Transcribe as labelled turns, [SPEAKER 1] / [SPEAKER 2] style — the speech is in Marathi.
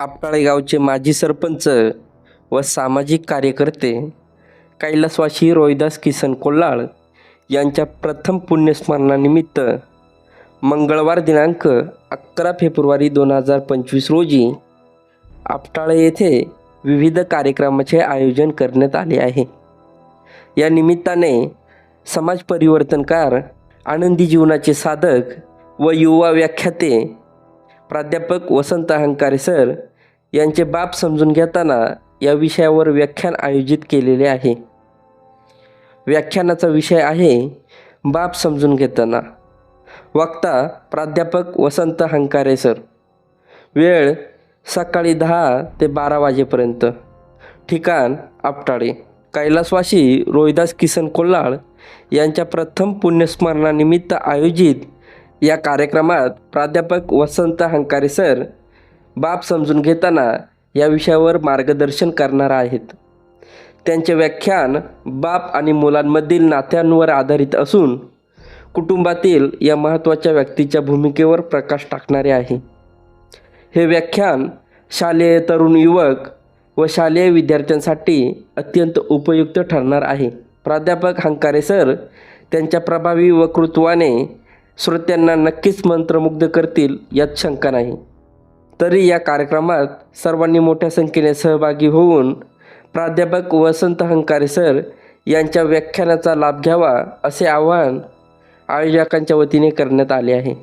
[SPEAKER 1] आपटाळे गावचे माजी सरपंच व सामाजिक कार्यकर्ते कैलासवासी रोहिदास किसन कोल्हाळ यांच्या प्रथम पुण्यस्मरणानिमित्त मंगळवार दिनांक अकरा फेब्रुवारी दोन हजार पंचवीस रोजी आपटाळे येथे विविध कार्यक्रमाचे आयोजन करण्यात आले आहे. या निमित्ताने समाज परिवर्तनकार आनंदी जीवनाचे साधक व युवा व्याख्याते प्राध्यापक वसंत अहंकारे सर यांचे बाप समजून घेताना या विषयावर व्याख्यान आयोजित केलेले आहे. व्याख्यानाचा विषय आहे बाप समजून घेताना. वक्ता प्राध्यापक वसंत हंकारे सर. वेळ सकाळी दहा ते बारा वाजेपर्यंत. ठिकाण आपटाळे. कैलासवाशी रोहिदास किसन कोल्हाळ यांच्या प्रथम पुण्यस्मरणानिमित्त आयोजित या कार्यक्रमात प्राध्यापक वसंत हंकारे सर बाप समजून घेताना या विषयावर मार्गदर्शन करणार आहेत. त्यांचे व्याख्यान बाप आणि मुलांमधील नात्यांवर आधारित असून कुटुंबातील या महत्त्वाच्या व्यक्तीच्या भूमिकेवर प्रकाश टाकणारे आहे. हे व्याख्यान शालेय तरुण युवक व शालेय विद्यार्थ्यांसाठी अत्यंत उपयुक्त ठरणार आहे. प्राध्यापक हंकारे सर त्यांच्या प्रभावी वक्तृत्वाने श्रोत्यांना नक्कीच मंत्रमुग्ध करतील यात शंका नाही. तरी या कार्यक्रमात सर्वांनी मोठ्या संख्येने सहभागी होऊन प्राध्यापक वसंत हंकारे सर यांच्या व्याख्यानाचा लाभ घ्यावा असे आवाहन आयोजकांच्या वतीने करण्यात आले आहे.